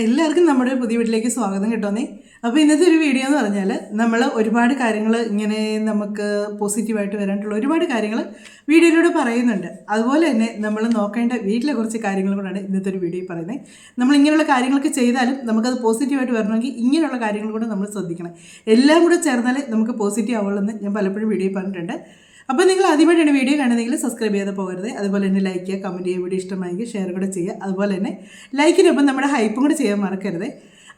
എല്ലാവർക്കും നമ്മുടെ പുതിയ വീട്ടിലേക്ക് സ്വാഗതം കിട്ടുന്നേ. അപ്പോൾ ഇന്നത്തെ ഒരു വീഡിയോ എന്ന് പറഞ്ഞാൽ നമ്മൾ ഒരുപാട് കാര്യങ്ങൾ ഇങ്ങനെ നമുക്ക് പോസിറ്റീവായിട്ട് വരാനുള്ള ഒരുപാട് കാര്യങ്ങൾ വീഡിയോയിലൂടെ പറയുന്നുണ്ട്. അതുപോലെ തന്നെ നമ്മൾ നോക്കേണ്ട വീട്ടിലെ കുറച്ച് കാര്യങ്ങൾ കൂടാണ് ഇന്നത്തെ ഒരു വീഡിയോ പറയുന്നത് നമ്മൾ ഇങ്ങനെയുള്ള കാര്യങ്ങളൊക്കെ ചെയ്താലും നമുക്കത് പോസിറ്റീവായിട്ട് വരണമെങ്കിൽ ഇങ്ങനെയുള്ള കാര്യങ്ങൾ കൂടെ നമ്മൾ ശ്രദ്ധിക്കണം. എല്ലാം കൂടെ ചേർന്നാലേ നമുക്ക് പോസിറ്റീവ് ആവുള്ളൂ എന്ന് ഞാൻ പലപ്പോഴും വീഡിയോ പറഞ്ഞിട്ടുണ്ട്. അപ്പോൾ നിങ്ങൾ ആദ്യമായിട്ടാണ് വീഡിയോ കാണുന്നതെങ്കിൽ സബ്സ്ക്രൈബ് ചെയ്ത് പോകരുത്. അതുപോലെ തന്നെ ലൈക്ക് ചെയ്യുക കമന്റ് ചെയ്യുക വീഡിയോ ഇഷ്ടമായെങ്കിൽ ഷെയർ കൂടെ ചെയ്യുക. അതുപോലെ തന്നെ ലൈക്കിനൊപ്പം നമ്മുടെ ഹൈപ്പും കൂടെ ചെയ്യാൻ മറക്കരുത്.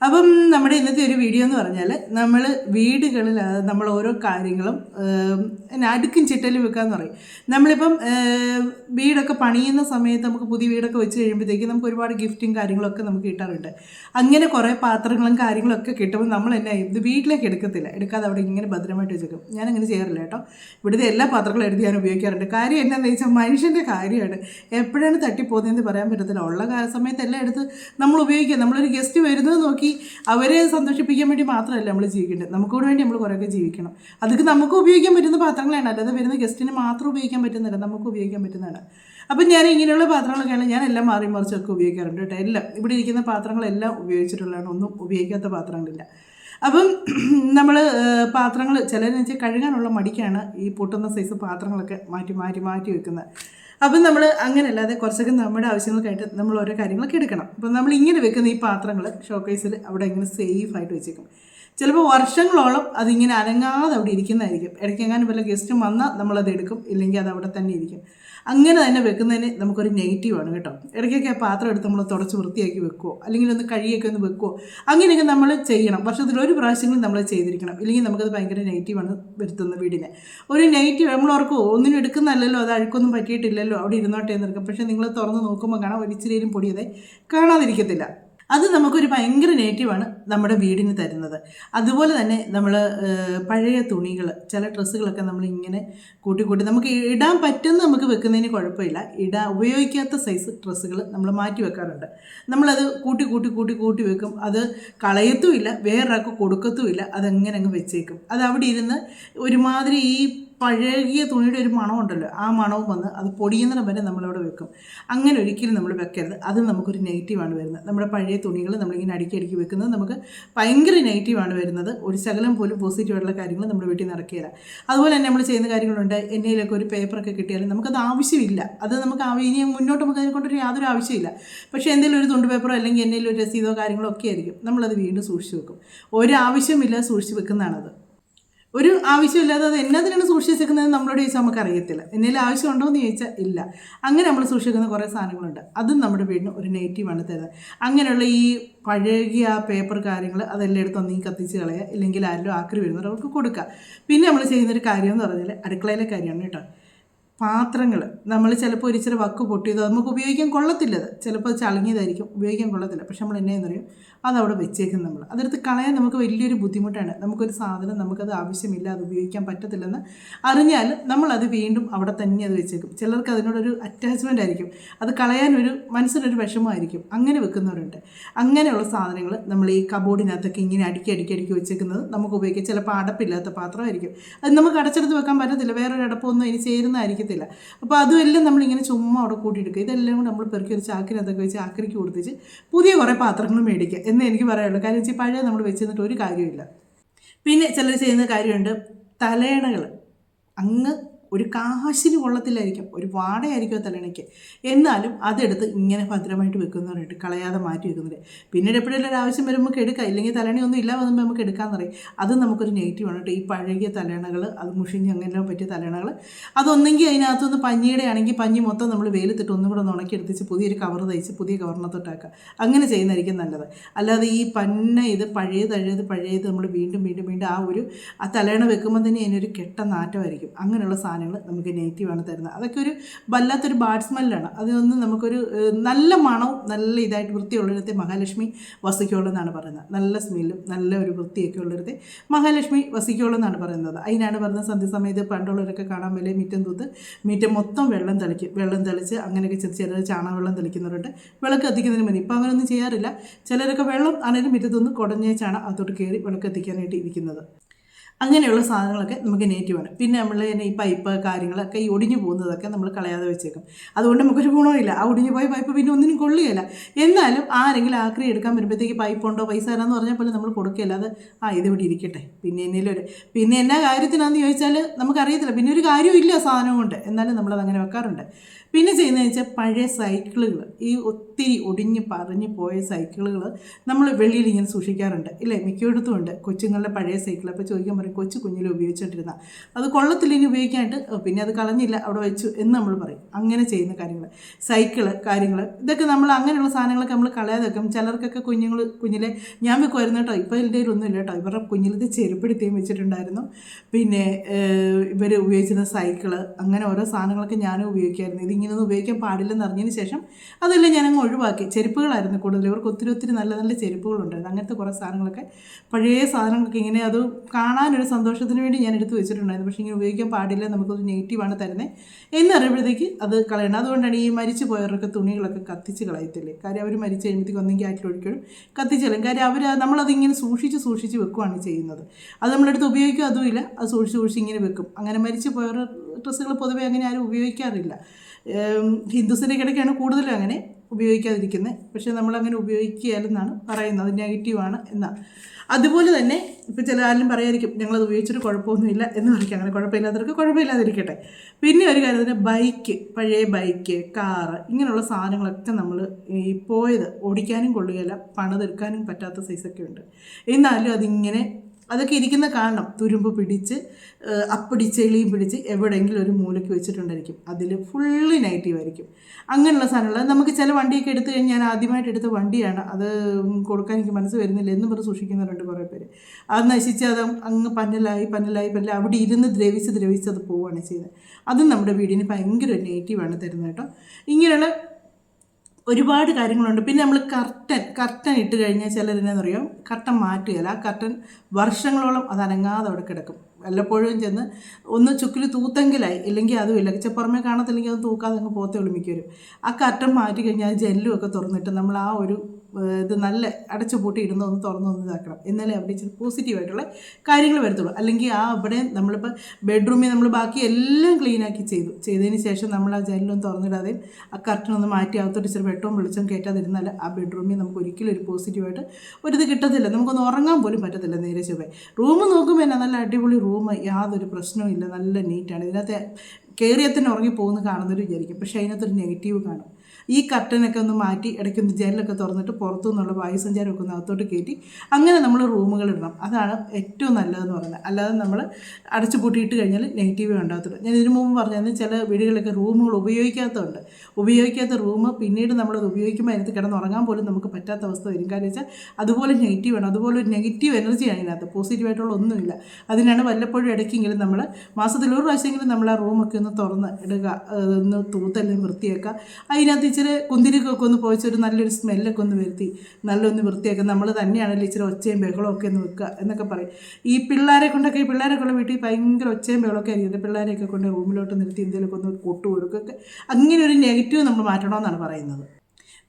അപ്പം നമ്മുടെ ഇന്നത്തെ ഒരു വീഡിയോ എന്ന് പറഞ്ഞാൽ നമ്മൾ വീടുകളിൽ നമ്മൾ ഓരോ കാര്യങ്ങളും അടുക്കും ചിട്ടലും വെക്കാന്ന് പറയും. നമ്മളിപ്പം വീടൊക്കെ പണിയുന്ന സമയത്ത് നമുക്ക് പുതിയ വീടൊക്കെ വെച്ച് കഴിയുമ്പോഴത്തേക്ക് നമുക്ക് ഒരുപാട് ഗിഫ്റ്റും കാര്യങ്ങളൊക്കെ നമുക്ക് കിട്ടാറുണ്ട്. അങ്ങനെ കുറേ പാത്രങ്ങളും കാര്യങ്ങളൊക്കെ കിട്ടുമ്പോൾ നമ്മൾ എന്നെ ഇത് വീട്ടിലേക്ക് എടുക്കത്തില്ല. എടുക്കാതെ അവിടെ ഇങ്ങനെ ഭദ്രമായിട്ട് വെച്ചേക്കും. ഞാൻ അങ്ങനെ ചെയ്യാറില്ല കേട്ടോ. ഇവിടുത്തെ എല്ലാ പാത്രങ്ങളും എടുത്ത് ഞാൻ ഉപയോഗിക്കാറുണ്ട്. കാര്യം എന്നാന്ന് വെച്ചാൽ മനുഷ്യന്റെ കാര്യമാണ്. എപ്പോഴാണ് തട്ടിപ്പോകുന്നതെന്ന് പറയാൻ പറ്റത്തില്ല. ഉള്ള സമയത്ത് എല്ലാം എടുത്ത് നമ്മൾ ഉപയോഗിക്കുക. നമ്മളൊരു ഗസ്റ്റ് വരുന്നത് നോക്കി അവരെ സന്തോഷിപ്പിക്കാൻ വേണ്ടി മാത്രമല്ല നമ്മൾ ജീവിക്കേണ്ടത്. നമുക്കൂടെ വേണ്ടി നമ്മൾ കുറേയൊക്കെ ജീവിക്കണം. അതൊക്കെ നമുക്ക് ഉപയോഗിക്കാൻ പറ്റുന്ന പാത്രങ്ങളാണ്. അല്ലാതെ വരുന്ന ഗസ്റ്റിന് മാത്രം ഉപയോഗിക്കാൻ പറ്റുന്നില്ല. നമുക്ക് ഉപയോഗിക്കാൻ പറ്റുന്നതാണ്. അപ്പം ഞാൻ ഇങ്ങനെയുള്ള പാത്രങ്ങളൊക്കെയാണ് ഞാൻ എല്ലാം മാറി മറിച്ചൊക്കെ ഉപയോഗിക്കാറുണ്ട് കേട്ടോ. എല്ലാം ഇവിടെ ഇരിക്കുന്ന പാത്രങ്ങളെല്ലാം ഉപയോഗിച്ചിട്ടുള്ളതാണ്. ഒന്നും ഉപയോഗിക്കാത്ത പാത്രങ്ങളില്ല. അപ്പം നമ്മൾ പാത്രങ്ങൾ ചിലരെന്ന് വെച്ചാൽ കഴുകാനുള്ള മടിക്കാണ് ഈ പൊട്ടുന്ന സൈസ് പാത്രങ്ങളൊക്കെ മാറ്റി മാറ്റി മാറ്റി വെക്കുന്നത്. അപ്പം നമ്മൾ അങ്ങനെ അല്ലാതെ കുറച്ചൊക്കെ നമ്മുടെ ആവശ്യങ്ങൾക്കായിട്ട് നമ്മൾ ഓരോ കാര്യങ്ങളൊക്കെ എടുക്കണം. അപ്പം നമ്മൾ ഇങ്ങനെ വെക്കുന്ന ഈ പാത്രങ്ങൾ ഷോക്കേസിൽ അവിടെ ഇങ്ങനെ സേഫ് ആയിട്ട് വെച്ചേക്കും. ചിലപ്പോൾ വർഷങ്ങളോളം അതിങ്ങനെ അനങ്ങാതെ അവിടെ ഇരിക്കുന്നതായിരിക്കും. ഇടയ്ക്ക് ഇടയ്ക്കെങ്ങാനും വല്ല ഗസ്റ്റും വന്നാൽ നമ്മളത് എടുക്കും. ഇല്ലെങ്കിൽ അത് അവിടെ തന്നെ ഇരിക്കും. അങ്ങനെ തന്നെ വെക്കുന്നതിന് നമുക്കൊരു നെഗറ്റീവാണ് കേട്ടോ. ഇടയ്ക്കൊക്കെ ആ പാത്രം എടുത്ത് നമ്മൾ തുടച്ച് വൃത്തിയാക്കി വെക്കുമോ അല്ലെങ്കിൽ ഒന്ന് കഴിയൊക്കെ ഒന്ന് വെക്കുമോ അങ്ങനെയൊക്കെ നമ്മൾ ചെയ്യണം. വർഷത്തിൽ ഒരു പ്രാവശ്യങ്ങളും നമ്മൾ ചെയ്തിരിക്കണം. ഇല്ലെങ്കിൽ നമുക്കത് ഭയങ്കര നെഗറ്റീവാണ് വരുത്തുന്നത് വീടിനെ. ഒരു നെഗറ്റീവ് നമ്മൾ ഓർക്കുമോ ഒന്നിനും എടുക്കുന്നതല്ലല്ലോ അത് അഴുക്കൊന്നും പറ്റിയിട്ടില്ലല്ലോ. അവിടെ ഇരുന്നോട്ടെ എടുക്കും പക്ഷേ നിങ്ങൾ തുറന്ന് നോക്കുമ്പോൾ കാണാം ഒരു ഇച്ചിരിയിലും പൊടിയതെ കാണാതിരിക്കത്തില്ല. അത് നമുക്കൊരു ഭയങ്കര നെഗറ്റീവാണ് നമ്മുടെ വീടിന് തരുന്നത്. അതുപോലെ തന്നെ നമ്മൾ പഴയ തുണികൾ ചില ഡ്രസ്സുകളൊക്കെ നമ്മൾ ഇങ്ങനെ കൂട്ടി കൂട്ടി നമുക്ക് ഇടാൻ പറ്റുന്ന നമുക്ക് വെക്കുന്നതിന് കുഴപ്പമില്ല. ഇടാൻ ഉപയോഗിക്കാത്ത സൈസ് ഡ്രസ്സുകൾ നമ്മൾ മാറ്റി വെക്കാറുണ്ട്. നമ്മളത് കൂട്ടി കൂട്ടി കൂട്ടി കൂട്ടി വെക്കും. അത് കളയത്തുമില്ല വേറൊരാൾക്ക് കൊടുക്കത്തുമില്ല അതങ്ങനെ അങ്ങ് വെച്ചേക്കും. അത് അവിടെ ഇരുന്ന് ഒരുമാതിരി ഈ പഴകിയ തുണിയുടെ ഒരു മണമുണ്ടല്ലോ ആ മണവും വന്ന് അത് പൊടിയുന്നതിന് വരെ നമ്മളവിടെ വെക്കും. അങ്ങനെ ഒരിക്കലും നമ്മൾ വെക്കരുത്. അത് നമുക്കൊരു നെഗറ്റീവാണ് വരുന്നത്. നമ്മുടെ പഴയ തുണികൾ നമ്മളിങ്ങനെ അടുക്കി അടുക്കി വെക്കുന്നത് നമുക്ക് ഭയങ്കര നെഗറ്റീവാണ് വരുന്നത്. ഒരു ശകലം പോലും പോസിറ്റീവായിട്ടുള്ള കാര്യങ്ങൾ നമ്മുടെ വീട്ടിൽ നടക്കുകയില്ല അതുപോലെ തന്നെ നമ്മൾ ചെയ്യുന്ന കാര്യങ്ങളുണ്ട്. എന്നയിലൊക്കെ ഒരു പേപ്പറൊക്കെ കിട്ടിയാലും നമുക്കത് ആവശ്യമില്ല. അത് നമുക്ക് ഇനി മുന്നോട്ട് നമുക്ക് കൊണ്ടൊരു യാതൊരു ആവശ്യമില്ല. പക്ഷേ എന്തെങ്കിലും ഒരു തുണ്ട് പേപ്പറോ അല്ലെങ്കിൽ എന്തെങ്കിലും ഒരു രസീതോ കാര്യങ്ങളോ ഒക്കെ ആയിരിക്കും. നമ്മളത് വീണ്ടും സൂക്ഷിച്ച് വെക്കും. ഒരു ആവശ്യമില്ലാതെ സൂക്ഷിച്ച് വെക്കുന്നതാണത്. ഒരു ആവശ്യമില്ലാതെ അത് എന്നതിനാണ് സൂക്ഷിച്ചിരിക്കുന്നത് നമ്മളോട് ചോദിച്ചാൽ നമുക്ക് അറിയത്തില്ല എന്തെങ്കിലും ആവശ്യമുണ്ടോ എന്ന് ചോദിച്ചാൽ ഇല്ല. അങ്ങനെ നമ്മൾ സൂക്ഷിക്കുന്ന കുറേ സാധനങ്ങളുണ്ട്. അതും നമ്മുടെ വീടിന് ഒരു നെഗറ്റീവാണ് തരുന്നത്. അങ്ങനെയുള്ള ഈ പഴകിയ പേപ്പർ കാര്യങ്ങൾ അതെല്ലാം എടുത്ത് ഒന്നീ കത്തിച്ച് കളയുക ഇല്ലെങ്കിൽ ആരെങ്കിലും ആക്രി വരുന്നവർക്ക് കൊടുക്കുക. പിന്നെ നമ്മൾ ചെയ്യുന്നൊരു കാര്യം എന്ന് പറഞ്ഞാൽ അടുക്കളയിലെ കാര്യമാണ് കേട്ടോ. പാത്രങ്ങൾ. നമ്മൾ ചിലപ്പോൾ ഒരിച്ചിരി വക്ക് പൊട്ടിയതോ നമുക്ക് ഉപയോഗിക്കാൻ കൊള്ളത്തില്ലത് ചിലപ്പോൾ ചളങ്ങിയതായിരിക്കും ഉപയോഗിക്കാൻ കൊള്ളത്തില്ല. പക്ഷെ നമ്മൾ എന്നെ പറയും അതവിടെ വെച്ചേക്കും നമ്മൾ. അതെടുത്ത് കളയാൻ നമുക്ക് വലിയൊരു ബുദ്ധിമുട്ടാണ്. നമുക്കൊരു സാധനം നമുക്കത് ആവശ്യമില്ല അത് ഉപയോഗിക്കാൻ പറ്റത്തില്ലെന്ന് അറിഞ്ഞാൽ നമ്മളത് വീണ്ടും അവിടെ തന്നെ അത് വെച്ചേക്കും. ചിലർക്ക് അതിനോടൊരു അറ്റാച്ച്മെന്റ് ആയിരിക്കും. അത് കളയാനൊരു മനസ്സിനൊരു വിഷമമായിരിക്കും. അങ്ങനെ വെക്കുന്നവരുണ്ട്. അങ്ങനെയുള്ള സാധനങ്ങൾ നമ്മൾ ഈ കബോർഡിനകത്തൊക്കെ ഇങ്ങനെ അടുക്കി അടുക്കി അടുക്കി വെച്ചേക്കുന്നത് നമുക്ക് ഉപയോഗിക്കാം. ചിലപ്പോൾ അടപ്പില്ലാത്ത പാത്രമായിരിക്കും. അത് നമുക്ക് അടച്ചെടുത്ത് വെക്കാൻ പറ്റത്തില്ല. വേറൊരു അടപ്പൊന്നും ഇനി ചേരുന്നതായിരിക്കത്തില്ല അപ്പോൾ അതുമെല്ലാം നമ്മളിങ്ങനെ ചുമ്മാ അവിടെ കൂട്ടിയെടുക്കുക ഇതെല്ലാം കൂടെ നമ്മൾ പെറുക്കി ഒരു ചാക്കിനകത്തൊക്കെ വെച്ച് ആക്കരിക്ക് കൊടുത്തിച്ച് പുതിയ കുറേ പാത്രങ്ങൾ മേടിക്കുക എന്നേ എനിക്ക് പറയാനുള്ളൂ. കാര്യം വെച്ചാൽ പഴയ നമ്മൾ വെച്ചിരുന്നിട്ട് ഒരു കാര്യമില്ല പിന്നെ ചിലർ ചെയ്യുന്ന കാര്യമുണ്ട് തലേണകൾ അങ്ങ് ഒരു കാശിന് കൊള്ളത്തില്ലായിരിക്കും. ഒരു വാടയായിരിക്കും തലേണയ്ക്ക് എന്നാലും അതെടുത്ത് ഇങ്ങനെ ഭദ്രമായിട്ട് വെക്കുന്നവരുണ്ട് കളയാതെ മാറ്റി വെക്കുന്നുണ്ട് പിന്നീട് എപ്പോഴെങ്കിലും ഒരു ആവശ്യം വരുമ്പോൾ എടുക്കാം. ഇല്ലെങ്കിൽ തലേണയൊന്നും ഇല്ല വന്നുമ്പോൾ നമുക്ക് എടുക്കാമെന്ന് പറയും. അത് നമുക്കൊരു നെഗറ്റീവാണ് കേട്ടോ. ഈ പഴകിയ തലണകൾ അത് മുഷിഞ്ഞ് അങ്ങനെ പറ്റിയ തലണകൾ അതൊന്നെങ്കിൽ അതിനകത്തുനിന്ന് പഞ്ഞിയുടെ ആണെങ്കിൽ പഞ്ഞി മൊത്തം നമ്മൾ വെയിലത്തിട്ട് ഒന്നും കൂടെ ഉണക്കി എടുത്തിച്ച് പുതിയൊരു കവർ തയ്ച്ച് പുതിയ കവറിനകത്തോട്ടാക്കുക അങ്ങനെ ചെയ്യുന്നതായിരിക്കും നല്ലത്. അല്ലാതെ ഈ പന്ന ഇത് പഴയത് അഴയത് പഴയത് നമ്മൾ വീണ്ടും വീണ്ടും വീണ്ടും ആ ഒരു ആ തലേണ വെക്കുമ്പോൾ തന്നെ അതിനൊരു കെട്ട നാറ്റമായിരിക്കും. അങ്ങനെയുള്ള സാധനങ്ങൾ നമുക്ക് നെഗറ്റീവാണ് തരുന്നത്. അതൊക്കെ ഒരു വല്ലാത്തൊരു ബാഡ് സ്മെല്ലാണ് അതൊന്നും നമുക്കൊരു നല്ല മണവും നല്ല ഇതായിട്ട് വൃത്തിയുള്ളിടത്തെ മഹാലക്ഷ്മി വസിക്കുള്ളൂ എന്നാണ് പറയുന്നത്. നല്ല സ്മെല്ലും നല്ല ഒരു വൃത്തിയൊക്കെ ഉള്ളിടത്തെ മഹാലക്ഷ്മി വസിക്കുള്ളൂ എന്നാണ് പറയുന്നത്. അതിനാണ് പറയുന്നത് സന്ധ്യസമയത്ത് പണ്ടുള്ളവരൊക്കെ കാണാൻ വലിയ മിറ്റം തൂത്ത് മിറ്റം മൊത്തം വെള്ളം തളിക്കും. വെള്ളം തളിച്ച് അങ്ങനെയൊക്കെ ചെറിയ ചിലർ ചാണകവെള്ളം തളിക്കുന്നവരുണ്ട്. വിളക്ക് കത്തിക്കുന്നതിന് മുന്നേ ഇപ്പോൾ അങ്ങനെയൊന്നും ചെയ്യാറില്ല. ചിലരൊക്കെ വെള്ളം ആണെങ്കിലും മുറ്റത്തുനിന്ന് കുടഞ്ഞേച്ചാണ് അതോട്ട് കയറി വിളക്ക് കത്തിക്കാനായിട്ട് ഇരിക്കുന്നത്. അങ്ങനെയുള്ള സാധനങ്ങളൊക്കെ നമുക്ക് നേറ്റീവാണ് പിന്നെ നമ്മൾ ഈ പൈപ്പ് കാര്യങ്ങളൊക്കെ ഈ ഒടിഞ്ഞു പോകുന്നതൊക്കെ നമ്മൾ കളയാതെ വെച്ചേക്കും. അതുകൊണ്ട് നമുക്കൊരു ഗുണമില്ല. ആ ഒടിഞ്ഞു പോയ പൈപ്പ് പിന്നെ ഒന്നിനും കൊള്ളുകയില്ല. എന്നാലും ആരെങ്കിലും ആക്രി എടുക്കാൻ വരുമ്പോഴത്തേക്ക് പൈപ്പ് ഉണ്ടോ പൈസ തരാമെന്ന് പറഞ്ഞാൽ പോലും നമ്മൾ കൊടുക്കുകയില്ല. അത് ആ ഇത് ഇവിടെ ഇരിക്കട്ടെ. പിന്നെ എന്നേലും ഒരു പിന്നെ എന്നാ കാര്യത്തിനാണെന്ന് ചോദിച്ചാൽ നമുക്കറിയത്തില്ല. പിന്നെ ഒരു കാര്യമില്ല സാധനം കൊണ്ട്. എന്നാലും നമ്മളത് അങ്ങനെ വെക്കാറുണ്ട്. പിന്നെ ചെയ്യുന്നതെന്ന് വെച്ചാൽ പഴയ സൈക്കിളുകൾ. ഈ ഒത്തിരി ഒടിഞ്ഞ് പറഞ്ഞ് പോയ സൈക്കിളുകൾ നമ്മൾ വെളിയിൽ ഇങ്ങനെ സൂക്ഷിക്കാറുണ്ട്. ഇല്ലേ? മിക്കയിടത്തും ഉണ്ട്. കൊച്ചുങ്ങളുടെ പഴയ സൈക്കിൾ. അപ്പോൾ ചോദിക്കാൻ പറയും കൊച്ചു കുഞ്ഞിൽ ഉപയോഗിച്ചിട്ടിരുന്ന അത് കൊള്ളത്തില്ലെങ്കിൽ ഉപയോഗിക്കാനായിട്ട് പിന്നെ അത് കളഞ്ഞില്ല അവിടെ വെച്ചു എന്ന് നമ്മൾ പറയും. അങ്ങനെ ചെയ്യുന്ന കാര്യങ്ങൾ. സൈക്കിൾ കാര്യങ്ങൾ. ഇതൊക്കെ നമ്മൾ അങ്ങനെയുള്ള സാധനങ്ങളൊക്കെ നമ്മൾ കളയാതെ വെക്കും. ചിലർക്കൊക്കെ കുഞ്ഞുങ്ങൾ കുഞ്ഞിലെ ഞാൻ വെക്കുമായിരുന്നു കേട്ടോ. ഇപ്പോൾ എന്റെ ഒന്നുമില്ല കേട്ടോ. ഇവരുടെ കുഞ്ഞിലത്തെ ചെരുപ്പെടുത്തിയും വെച്ചിട്ടുണ്ടായിരുന്നു. പിന്നെ ഇവർ ഉപയോഗിച്ചിരുന്ന സൈക്കിൾ അങ്ങനെ ഓരോ സാധനങ്ങളൊക്കെ ഞാനും ഉപയോഗിക്കായിരുന്നു. ഇതിങ്ങനെയൊന്നും ഉപയോഗിക്കാൻ പാടില്ലെന്ന് അറിഞ്ഞതിന് ശേഷം അതെല്ലാം ഞാനങ്ങ് ഒഴിവാക്കി. ചെരുപ്പുകളായിരുന്നു കൂടുതൽ ഇവർക്ക് ഒത്തിരി ഒത്തിരി നല്ല നല്ല ചെരുപ്പുകളുണ്ടായിരുന്നു. അങ്ങനത്തെ കുറേ സാധനങ്ങളൊക്കെ പഴയ സാധനങ്ങളൊക്കെ ഇങ്ങനെ അത് കാണാനൊരു സന്തോഷത്തിന് വേണ്ടി ഞാൻ എടുത്തു വെച്ചിട്ടുണ്ടായിരുന്നു. പക്ഷേ ഇങ്ങനെ ഉപയോഗിക്കാൻ പാടില്ല നമുക്കൊരു നെഗറ്റീവാണ് തരുന്നത് എന്നറിയുമ്പോഴത്തേക്ക് അത് കളയണം. അതുകൊണ്ടാണ് ഈ മരിച്ചു പോയവരൊക്കെ തുണികളൊക്കെ കത്തിച്ച് കളയത്തില്ലേ? കാര്യം അവർ മരിച്ചു കഴിയുമ്പോഴത്തേക്ക് ഒന്നെങ്കിൽ കത്തിച്ച് കളയും. കാര്യം അവർ നമ്മളതിങ്ങനെ സൂക്ഷിച്ച് സൂക്ഷിച്ച് വെക്കുകയാണ് ചെയ്യുന്നത്. അത് നമ്മളെടുത്ത് ഉപയോഗിക്കുക അതുമില്ല. അത് സൂക്ഷിച്ച് സൂക്ഷിച്ച് ഇങ്ങനെ വെക്കും. അങ്ങനെ മരിച്ചു പോയവരുടെ ഡ്രസ്സുകൾ പൊതുവേ അങ്ങനെ ആരും ഉപയോഗിക്കാറില്ല. ഹിന്ദുസിന്റെ ഇടയ്ക്കാണ് കൂടുതലും അങ്ങനെ ഉപയോഗിക്കാതിരിക്കുന്നത് പക്ഷേ നമ്മളങ്ങനെ ഉപയോഗിക്കുകയല്ലെന്നാണ് പറയുന്നത്. നെഗറ്റീവാണ് എന്നാണ് അതുപോലെ തന്നെ ഇപ്പോൾ ചില ആരും പറയായിരിക്കും ഞങ്ങളത് ഉപയോഗിച്ചിട്ട് കുഴപ്പമൊന്നുമില്ല എന്ന് പറയും അങ്ങനെ കുഴപ്പമില്ലാത്തവർക്ക് കുഴപ്പമില്ലാതിരിക്കട്ടെ. പിന്നെ ഒരു കാര്യം തന്നെ ബൈക്ക് പഴയ ബൈക്ക് കാറ് ഇങ്ങനെയുള്ള സാധനങ്ങളൊക്കെ നമ്മൾ ഈ പോയത് ഓടിക്കാനും കൊള്ളുകയില്ല പണിതെടുക്കാനും പറ്റാത്ത സൈസൊക്കെ ഉണ്ട്. എന്നാലും അതിങ്ങനെ അതൊക്കെ ഇരിക്കുന്ന കാണണം തുരുമ്പ് പിടിച്ച് അപ്പടി ചെളിയും പിടിച്ച് എവിടെയെങ്കിലും ഒരു മൂലയ്ക്ക് വെച്ചിട്ടുണ്ടായിരിക്കും. അതിൽ ഫുള്ളി നെഗറ്റീവ് ആയിരിക്കും. അങ്ങനെയുള്ള സാധനങ്ങൾ. നമുക്ക് ചില വണ്ടിയൊക്കെ എടുത്തു കഴിഞ്ഞാൽ ഞാൻ ആദ്യമായിട്ട് എടുത്ത വണ്ടിയാണ്. അത് കൊടുക്കാൻ എനിക്ക് മനസ്സ് വരുന്നില്ല എന്നും പറഞ്ഞ് സൂക്ഷിക്കുന്നവരുണ്ട് കുറേ പേര്. അത് നശിച്ച് അത് അങ്ങ് പന്നലായി പന്നലായി പന്നലായി. അവിടെ ഇരുന്ന് ദ്രവിച്ച് ദ്രവിച്ച് അത് പോവുകയാണ് ചെയ്യുന്നത്. അതും നമ്മുടെ വീടിന് ഭയങ്കര നെഗറ്റീവാണ് തരുന്നത് കേട്ടോ. ഇങ്ങനെയുള്ള ഒരുപാട് കാര്യങ്ങളുണ്ട്. പിന്നെ നമ്മൾ കർട്ടൻ കർട്ടൻ ഇട്ട് കഴിഞ്ഞാൽ ചിലരെന്നറിയോ കർട്ടൻ മാറ്റുകയില്ല. ആ കർട്ടൻ വർഷങ്ങളോളം അത് അനങ്ങാതെ അവിടെ കിടക്കും. വല്ലപ്പോഴും ചെന്ന് ഒന്ന് ചുക്കിൽ തൂത്തെങ്കിലായി. ഇല്ലെങ്കിൽ അതുമില്ല ചെ പുറമേ കാണത്തില്ലെങ്കിൽ അത് തൂക്കാതെ അങ്ങ് പോത്തേ ഉള്ളൂ മിക്കവരും. ആ കർട്ടൻ മാറ്റി കഴിഞ്ഞാൽ ഒക്കെ തുറന്നിട്ട് നമ്മൾ ആ ഒരു ഇത് നല്ല അടച്ചു പൂട്ടി ഇടുന്ന ഒന്ന് തുറന്നൊന്ന് ഇതാക്കണം. എന്നാലേ അവിടെ ഇച്ചിരി പോസിറ്റീവായിട്ടുള്ള കാര്യങ്ങൾ വരത്തുള്ളൂ. അല്ലെങ്കിൽ ആ അവിടെ നമ്മളിപ്പോൾ ബെഡ്റൂമിൽ നമ്മൾ ബാക്കി എല്ലാം ക്ലീനാക്കി ചെയ്തു. ചെയ്തതിന് ശേഷം നമ്മൾ ആ ജനലൊന്നും തുറന്നിടാതെയും ആ കർട്ടനൊന്ന് മാറ്റി അകത്തോട്ട് ഇച്ചിരി വെട്ടവും വെളിച്ചം കയറ്റാതിരുന്നാൽ ആ ബെഡ്റൂമിൽ നമുക്ക് ഒരിക്കലും ഒരു പോസിറ്റീവായിട്ട് ഒരിത് കിട്ടത്തില്ല. നമുക്കൊന്ന് ഉറങ്ങാൻ പോലും പറ്റത്തില്ല നേരെ ചൊവ്വേ. റൂം നോക്കുമ്പോൾ എന്നാ നല്ല അടിപൊളി റൂം യാതൊരു പ്രശ്നവും ഇല്ല. നല്ല നീറ്റാണ് ഇതിനകത്ത് കയറിയത്തിന് ഉറങ്ങി പോകുന്ന കാണുന്നവർ വിചാരിക്കും. പക്ഷേ അതിനകത്തൊരു നെഗറ്റീവ് കാണും. ഈ കർട്ടനൊക്കെ ഒന്ന് മാറ്റി ഇടയ്ക്കൊന്ന് ജനലൊക്കെ തുറന്നിട്ട് പുറത്തു നിന്നുള്ള വായുസഞ്ചാരമൊക്കെ ഒന്ന് അകത്തോട്ട് കയറ്റി. അങ്ങനെ നമ്മൾ റൂമുകൾ ഇടണം. അതാണ് ഏറ്റവും നല്ലതെന്ന് പറയുന്നത്. അല്ലാതെ നമ്മൾ അടച്ചു പൂട്ടിയിട്ട് കഴിഞ്ഞാൽ നെഗറ്റീവേ ഉണ്ടാകത്തുള്ളൂ ഞാൻ ഇതിനു മുമ്പ് പറഞ്ഞാൽ ചില വീടുകളിലൊക്കെ റൂമുകൾ ഉപയോഗിക്കാത്തതുണ്ട്. ഉപയോഗിക്കാത്ത റൂം പിന്നീട് നമ്മളത് ഉപയോഗിക്കുമ്പോൾ അതിനകത്ത് കിടന്നുറങ്ങാൻ പോലും നമുക്ക് പറ്റാത്ത അവസ്ഥ വരും. കാരണം വെച്ചാൽ അതുപോലെ നെഗറ്റീവാണ് അതുപോലെ ഒരു നെഗറ്റീവ് എനർജിയാണ് ഇതിനകത്ത്. പോസിറ്റീവായിട്ടുള്ള ഒന്നുമില്ല. അതിനാണ് വല്ലപ്പോഴും ഇടയ്ക്കെങ്കിലും നമ്മൾ മാസത്തിൽ ഒരു പ്രാവശ്യമെങ്കിലും നമ്മൾ ആ റൂമൊക്കെ ഒന്ന് തുറന്ന് ഇടുക. ഒന്ന് തൂത്തെല്ലാം വൃത്തിയാക്കുക. അതിനകത്ത് ഇച്ചിരി കുന്തിരിക്കൊക്കെ ഒന്ന് പോയിച്ചൊരു നല്ലൊരു സ്മെല്ലൊക്കെ ഒന്ന് വരുത്തി നല്ലൊന്ന് വൃത്തിയാക്കി. നമ്മൾ തന്നെയാണല്ലോ ഇച്ചിരി ഒച്ചയും ബഹളവും ഒക്കെ ഒന്ന് വെക്കുക എന്നൊക്കെ പറയും. ഈ പിള്ളേരെ കൊണ്ടൊക്കെ ഈ പിള്ളേരൊക്കെ ഉള്ള വീട്ടിൽ ഭയങ്കര ഒച്ചയും ബഹളമൊക്കെ ആയിരിക്കും. പിള്ളേരെയൊക്കെ കൊണ്ട് റൂമിലോട്ട് നിർത്തി എന്തെങ്കിലുമൊക്കെ ഒന്ന് കൊട്ടു കൊടുക്കുകയൊക്കെ അങ്ങനെ ഒരു നെഗറ്റീവ് നമ്മൾ മാറ്റണമെന്നാണ് പറയുന്നത്.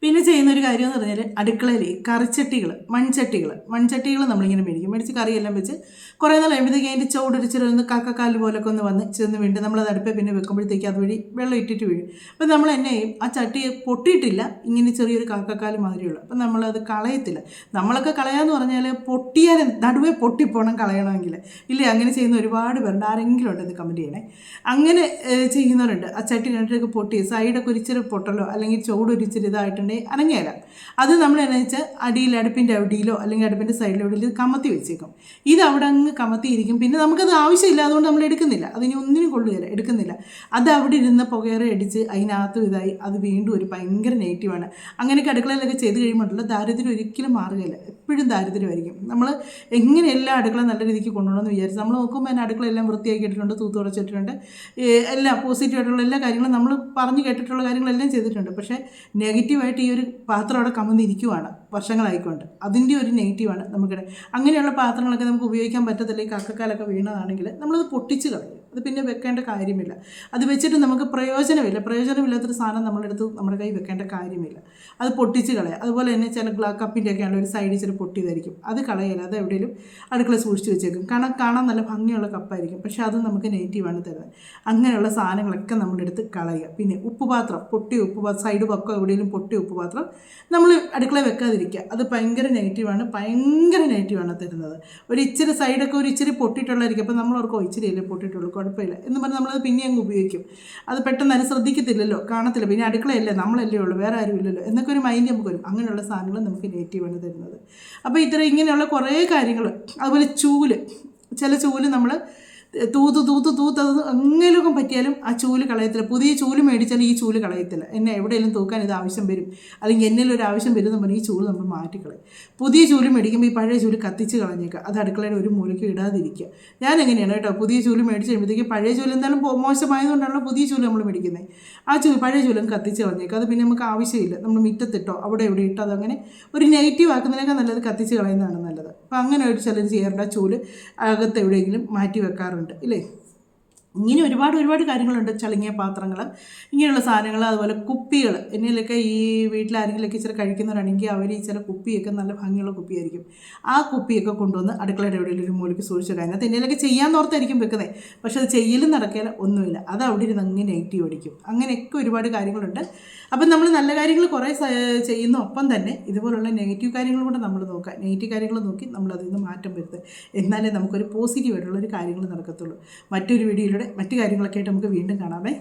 പിന്നെ ചെയ്യുന്ന ഒരു കാര്യം എന്ന് പറഞ്ഞാൽ അടുക്കളയിൽ കറിച്ചട്ടികൾ മൺചട്ടികൾ മൺചട്ടികൾ നമ്മളിങ്ങനെ മേടിക്കും. മേടിച്ച് കറിയെല്ലാം വെച്ച് കുറേ നാൾ കഴിയുമ്പോഴത്തേക്ക് അതിന്റെ ചൂടൊരിച്ചിരി ഒന്ന് കാക്കക്കാൽ പോലൊക്കെ ഒന്ന് വന്ന് ചെന്ന് വീണ്ടും നമ്മളത് അടുപ്പേ പിന്നെ വെക്കുമ്പോഴത്തേക്ക് അതുവഴി വെള്ളം ഇട്ടിട്ട് വീഴും. അപ്പം നമ്മൾ എന്നെ ആ ചട്ടി പൊട്ടിയിട്ടില്ല. ഇങ്ങനെ ചെറിയൊരു കാക്കക്കാൽ മാതിരിയുള്ളൂ. അപ്പം നമ്മളത് കളയത്തില്ല. നമ്മളൊക്കെ കളയാന്ന് പറഞ്ഞാൽ പൊട്ടിയാൽ നടുവേ പൊട്ടിപ്പോണം കളയണമെങ്കിൽ ഇല്ലേ? അങ്ങനെ ചെയ്യുന്ന ഒരുപാട് പേരുണ്ട്. ആരെങ്കിലും ഉണ്ട് ഇത് കമന്റ് ചെയ്യണേ. അങ്ങനെ ചെയ്യുന്നവരുണ്ട്. ആ ചട്ടി രണ്ടൊക്കെ പൊട്ടി സൈഡൊക്കെ ഒരിച്ചിരി പൊട്ടലോ അല്ലെങ്കിൽ ചോടൊരിച്ചിരി ഒരിച്ചിരി ഇതായിട്ടുണ്ടെങ്കിൽ അനങ്ങിയല്ല അത് നമ്മൾ എന്നാ വെച്ചാൽ അടിയിൽ അടുപ്പിന്റെ അടിയിലോ അല്ലെങ്കിൽ അടുപ്പിന്റെ സൈഡിലോ എവിടെയെങ്കിലും കമത്തി വെച്ചേക്കും. ഇത് അവിടെ അങ്ങ് കമത്തിയിരിക്കും. പിന്നെ നമുക്കത് ആവശ്യമില്ല. അതുകൊണ്ട് നമ്മൾ എടുക്കുന്നില്ല. അതിന് ഒന്നിനും കൊള്ളുകയില്ല എടുക്കുന്നില്ല. അത് അവിടെ ഇരുന്ന പുകയറി അടിച്ച് അതിനകത്തും ഇതായി അത് വീണ്ടും ഒരു ഭയങ്കര നെഗറ്റീവാണ് അങ്ങനെയൊക്കെ അടുക്കളയിലൊക്കെ ചെയ്ത് കഴിയുമ്പോഴുള്ള ദാരിദ്ര്യം ഒരിക്കലും മാറുകയില്ല. എപ്പോഴും ദാരിദ്ര്യമായിരിക്കും. നമ്മൾ എങ്ങനെ എല്ലാ അടുക്കള നല്ല രീതിക്ക് കൊണ്ടുപോകണമെന്ന് വിചാരിച്ചു നമ്മൾ നോക്കുമ്പോൾ അതിന് അടുക്കള എല്ലാം വൃത്തിയാക്കിയിട്ടുണ്ട് തൂത്ത് തുടച്ചിട്ടുണ്ട് എല്ലാ പോസിറ്റീവായിട്ടുള്ള എല്ലാ കാര്യങ്ങളും നമ്മൾ പറഞ്ഞു കേട്ടിട്ടുള്ള കാര്യങ്ങളെല്ലാം ചെയ്തിട്ടുണ്ട്. പക്ഷേ നെഗറ്റീവായിട്ട് ഈ ഒരു പാത്രം അവിടെ കമന്നിരിക്കുവാണ് വർഷങ്ങളായിക്കൊണ്ട്. അതിന്റെ ഒരു നെഗറ്റീവാണ് നമുക്കിടെ. അങ്ങനെയുള്ള പാത്രങ്ങളൊക്കെ നമുക്ക് ഉപയോഗിക്കാൻ പറ്റത്തില്ല. ഈ കക്കക്കാലൊക്കെ വീണതാണെങ്കിൽ നമ്മളത് പൊട്ടിച്ച് കളയും. അത് പിന്നെ വെക്കേണ്ട കാര്യമില്ല. അത് വെച്ചിട്ട് നമുക്ക് പ്രയോജനമില്ല. പ്രയോജനമില്ലാത്തൊരു സാധനം നമ്മളെടുത്ത് നമ്മുടെ കൈ വെക്കേണ്ട കാര്യമില്ല. അത് പൊട്ടിച്ച് കളയാം. അതുപോലെ തന്നെ ചില ഗ്ലാ കപ്പിന്റെ ഒക്കെ ആണെങ്കിൽ ഒരു സൈഡിൽ ചില പൊട്ടിയതായിരിക്കും. അത് കളയില്ല. അത് എവിടെയും അടുക്കള സൂക്ഷിച്ച് വെച്ചേക്കും. കാരണം കാണാൻ നല്ല ഭംഗിയുള്ള കപ്പായിരിക്കും. പക്ഷേ അത് നമുക്ക് നെഗറ്റീവാണ് തരുന്നത്. അങ്ങനെയുള്ള സാധനങ്ങളൊക്കെ നമ്മളെടുത്ത് കളയുക. പിന്നെ ഉപ്പുപാത്രം പൊട്ടിയ ഉപ്പുപാത്രം സൈഡ് പക്കം എവിടെയെങ്കിലും പൊട്ടിയ ഉപ്പുപാത്രം നമ്മൾ അടുക്കള വെക്കാതിരിക്കുക. അത് ഭയങ്കര നെഗറ്റീവാണ് ഭയങ്കര നെഗറ്റീവാണ് തരുന്നത്. ഒരു ഇച്ചിരി സൈഡൊക്കെ ഒരു ഇച്ചിരി പൊട്ടിയിട്ടുള്ളതായിരിക്കും. അപ്പോൾ നമ്മൾ ഓർക്കും ഇച്ചിരി അല്ലേ പൊട്ടിയിട്ടുള്ളൂ കുഴപ്പമില്ല. എന്ന് പറഞ്ഞ് നമ്മളത് പിന്നെ അങ്ങ് ഉപയോഗിക്കും. അത് പെട്ടെന്ന് അത് ശ്രദ്ധിക്കത്തില്ലല്ലോ? കാണത്തില്ല. പിന്നെ അടുക്കളയല്ലേ? നമ്മളല്ലേ ഉള്ളൂ. വേറെ ആരും ഇല്ലല്ലോ. എന്നൊക്കെ ഒരു മൈൻഡ് നമുക്ക് വരും. അങ്ങനെയുള്ള സാധനങ്ങൾ നമുക്ക് നെഗറ്റീവാണ് തരുന്നത്. അപ്പോൾ ഇത്ര ഇങ്ങനെയുള്ള കുറേ കാര്യങ്ങൾ അതുപോലെ ചൂൽ. ചില ചൂൽ നമ്മൾ തൂത്ത് തൂത്ത് തൂത്ത് അത് എങ്ങനെയൊക്കെ പറ്റിയാലും ആ ചൂൽ കളയത്തില്ല. പുതിയ ചൂൽ മേടിച്ചാലും ഈ ചൂൽ കളയത്തില്ല. എന്നെ എവിടെയെങ്കിലും തൂക്കാൻ ഇത് ആവശ്യം വരും. അല്ലെങ്കിൽ എന്നിൽ ഒരു ആവശ്യം വരും എന്ന് പറഞ്ഞാൽ ഈ ചൂൽ നമ്മൾ മാറ്റിക്കളയും. പുതിയ ചൂൽ മേടിക്കുമ്പോൾ ഈ പഴയ ചൂൽ കത്തിച്ച് കളഞ്ഞേക്കുക. അത് അടുക്കളയുടെ ഒരു മൂലയ്ക്ക് ഇടാതിരിക്കുക. ഞാൻ എങ്ങനെയാണ് കേട്ടോ പുതിയ ചൂൽ മേടിച്ച് കഴിയുമ്പോഴത്തേക്ക് പഴയ ചൂൽ എന്തായാലും മോശമായതുകൊണ്ടാണല്ലോ പുതിയ ചൂൽ നമ്മൾ മേടിക്കുന്നത് ആ ചൂൽ പഴയ ചൂലും കത്തിച്ച് കളഞ്ഞേക്കുക. അത് പിന്നെ നമുക്ക് ആവശ്യമില്ല. നമ്മൾ മുറ്റത്തിട്ടോ അവിടെ എവിടെ ഇട്ടോ അതങ്ങനെ ഒരു നെഗറ്റീവ് ആക്കുന്നതിനേക്കാൾ നല്ലത് കത്തിച്ച് കളയുന്നതാണ് നല്ലത് അപ്പോൾ അങ്ങനെ ഒരു ചലഞ്ച് ചെയ്യാറുണ്ട്. ആ ചൂൽ അകത്ത് എവിടെയെങ്കിലും മാറ്റി വെക്കാറുണ്ട്. ഇല്ലേ? ഇങ്ങനെ ഒരുപാട് ഒരുപാട് കാര്യങ്ങളുണ്ട് ചളുങ്ങിയ പാത്രങ്ങൾ ഇങ്ങനെയുള്ള സാധനങ്ങൾ അതുപോലെ കുപ്പികൾ എന്നിലൊക്കെ ഈ വീട്ടിലാരെങ്കിലൊക്കെ ഇച്ചിരി കഴിക്കുന്നവരാണെങ്കിൽ അവർ ഈ ചില കുപ്പിയൊക്കെ നല്ല ഭംഗിയുള്ള കുപ്പിയായിരിക്കും. ആ കുപ്പിയൊക്കെ കൊണ്ടുവന്ന് അടുക്കളയുടെ എവിടെയെങ്കിലും ഒരു മൂലയ്ക്ക് സൂക്ഷിച്ചു അതിനകത്ത് എന്നിലൊക്കെ ചെയ്യാൻ ഓർത്തായിരിക്കും വെക്കുന്നത് പക്ഷെ അത് ചെയ്യലും നടക്കില്ല ഒന്നുമില്ല. അത് അവിടെ ഇരുന്ന് അങ്ങ് നെഗറ്റീവ് അടിക്കും അങ്ങനെയൊക്കെ ഒരുപാട് കാര്യങ്ങളുണ്ട്. അപ്പം നമ്മൾ നല്ല കാര്യങ്ങൾ കുറേ ചെയ്യുന്ന ഒപ്പം തന്നെ ഇതുപോലുള്ള നെഗറ്റീവ് കാര്യങ്ങൾ കൂടെ നമ്മൾ നോക്കുക. നെഗറ്റീവ് കാര്യങ്ങൾ നോക്കി നമ്മൾ അതിൽ നിന്ന് മാറ്റം വരുത്തുക. എന്നാലേ നമുക്കൊരു പോസിറ്റീവ് ഒരു കാര്യങ്ങൾ നടക്കത്തുള്ളൂ. മറ്റൊരു വീഡിയോയിലൂടെ മറ്റു കാര്യങ്ങളൊക്കെ ആയിട്ട് നമുക്ക് വീണ്ടും കാണാമേ